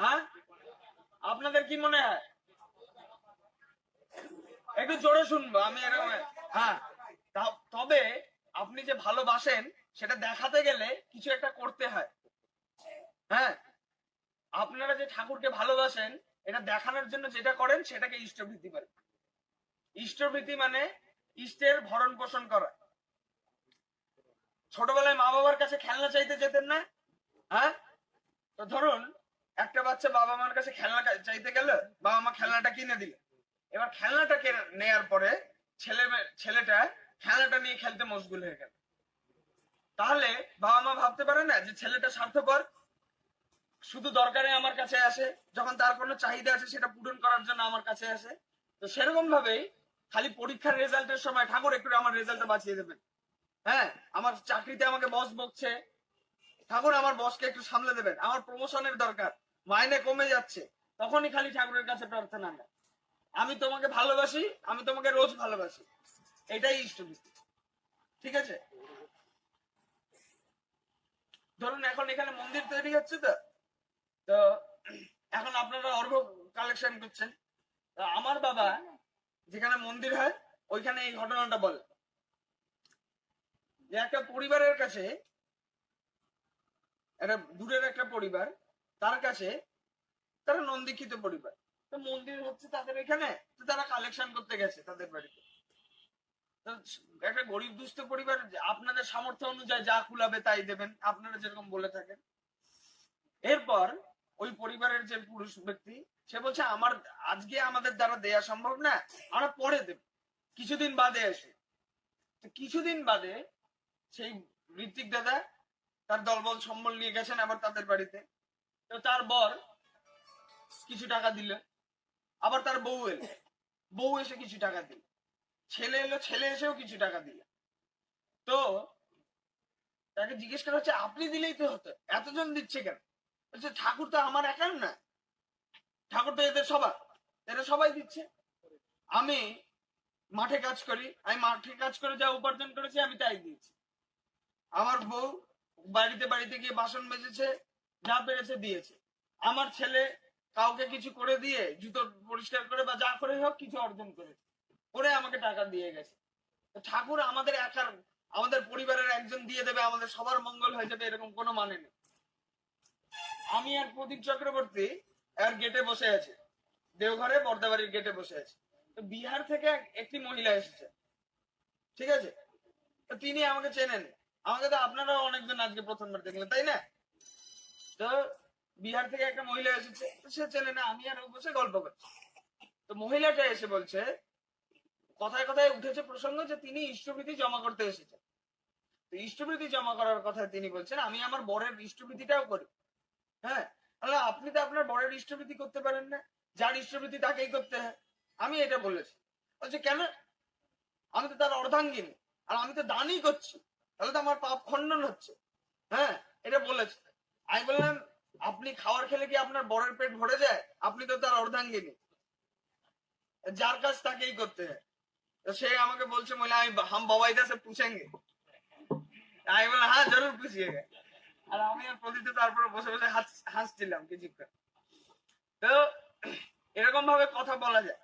হ্যাঁ? আপনাদের কি মনে হয়? একটু জোরে শুনব, আমি এরকম হ্যাঁ তবে আপনি যে ভালোবাসেন, সেটা দেখাতে গেলে কিছু একটা করতে হয়। হ্যাঁ? আপনারা যে ঠাকুরকে ভালোবাসেন, এটা দেখানোর জন্য যেটা করেন, সেটাকে ইষ্টভীতি বলে। ইষ্টভীতি মানে ইষ্টের ভরণ পোষণ করা। ছোটবেলায় মা বাবার কাছে খেলনা চাইতে যেতেন না? হ্যাঁ? তো ধরুন একটা বাচ্চা বাবা মার কাছে খেলনা চাইতে গেল বাবা মা খেলনাটা কিনে দিল। এবার খেলনাটা নেয়ার পরে ছেলে ছেলেটা খেলনাটা নিয়ে খেলতে মশগুল হয়ে গেল। তাহলে বাবা মা ভাবতে পারে না যে ছেলেটা স্বার্থপর, শুধু দরকারে আমার কাছে আসে, যখন তার কোনো চাহিদা আছে সেটা পূরণ করার জন্য আমার কাছে আসে। তো সেরকম ভাবেই খালি পরীক্ষার রেজাল্টের সময় ঠাকুর একটু আমার রেজাল্টটা বাঁচিয়ে দেবেন। হ্যাঁ আমার চাকরিতে আমাকে বস বকছে। ঠাকুর আমার বসকে একটু সামলে দেবেন। আমার প্রমোশনের দরকার। মাইনে কমে যাচ্ছে। তখনই খালি ঠাকুরের কাছে প্রার্থনা না আমি তোমাকে ভালোবাসি, আমি তোমাকে রোজ ভালোবাসি। এটাই ইষ্টভীতি। ঠিক আছে? ধরুন এখন এখানে মন্দির তৈরি হচ্ছে তো তো এখন আপনারা অর্ঘ কালেকশন করছেন। আমার বাবা যেখানে মন্দির হয়, ওইখানে এই ঘটনাটা বলে। যে একটা পরিবারের কাছে, একটা দূরের একটা পরিবার তার কাছে তারা নন্দিক্ষিত পরিবার। তো মন্দির হচ্ছে তাদের এখানে, তো তারা কালেকশন করতে গেছে তাদের বাড়িতে। একটা গরিব দুস্থ পরিবার, আপনাদের সামর্থ্য অনুযায়ী যা কুলাবে তাই দেবেন, আপনারা যেরকম বলে থাকেন। এরপর ওই পরিবারের যে পুরুষ ব্যক্তি, সে বলছে, আমার, আজকে আমাদের দ্বারা দেয়া সম্ভব না, আমরা পরে দেব। কিছুদিন বাদে এসে। কিছুদিন বাদে সেই ঋত্বিক দাদা তার দলবল সম্বল নিয়ে গেছেন আবার তাদের বাড়িতে। তার বর কিছু টাকা দিল। আবার তার বউ এলো। বউ এসে কিছু টাকা দিল। ছেলে এলো, ছেলে এসেও কিছু টাকা দিল। তো তাকে জিজ্ঞেস করা হচ্ছে, আপনি দিলেই তো হতো। এতজন দিচ্ছে কেন? বলছে, ঠাকুর তো আমার একার না। ঠাকুর তো এদের সবার। এরা সবাই দিচ্ছে। আমি মাঠে কাজ করি। আমি মাঠে কাজ করে যা উপার্জন করেছি, আমি তাই দিয়েছি। আমার বউ বাড়িতে বাড়িতে গিয়ে বাসন মেজেছে। যা পেরেছে দিয়েছে। আমার ছেলে কাউকে কিছু করে দিয়ে জুতো পরিষ্কার করে বা যা করে হোক কিছু অর্জন করে আমাকে টাকা দিয়ে গেছে। ঠাকুর আমাদের একার, আমাদের পরিবারের একজন দিয়ে দেবে, আমাদের সবার মঙ্গল হয়ে যাবে এরকম কোনো মানে নেই। আমি আর প্রদীপ চক্রবর্তী আর গেটে বসে আছে। দেওঘরে, বর্দাবাড়ির গেটে বসে আছে। তো বিহার থেকে একটি মহিলা এসেছে। ঠিক আছে? তিনি আমাকে চেনেন। আমাকে তো আপনারাও অনেকজন আজকে প্রথমবার দেখলেন, তাই না? তো বিহার থেকে একটা মহিলা এসেছে সে চেনে না, আমি আর বসে গল্প করছি। তো মহিলাটা এসে বলছে, কথায় কথায় উঠেছে প্রসঙ্গ যে তিনি ইষ্টভীতি জমা করতে এসেছেন। তো ইষ্টভীতি জমা করার কথা তিনি বলছেন, আমি আমার বরের ইষ্টভীতিটাও করি। হ্যাঁ তাহলে আপনি তো আপনার বরের ইষ্টভীতি করতে পারেন না, যার ইষ্টভীতি তাকেই করতে হয়। আমি এটা বলেছি। বলছে, কেন? আমি তো তার অর্ধাঙ্গিনী, আর আমি তো দানই করছি। তাহলে তো আমার পাপ খণ্ডন হচ্ছে। হ্যাঁ এটা বলেছে। আমি বললাম, আপনি খাওয়ার খেলে কি আপনার বরের পেট ভরে যায়? আপনি তো তার অর্ধাঙ্গিনী। যার কাজ তাকেই করতে হয়। সে আমাকে বলছে বলে আমি হাম বাবাই দা সে পুছেঙ্গে আমি বললাম হ্যাঁ জরুর পুছিয়েগে আর আমি আর প্রদীপ তারপরে বসে বসে হাসছিলাম কিছুক্ষণ। তো এরকম ভাবে কথা বলা যায়।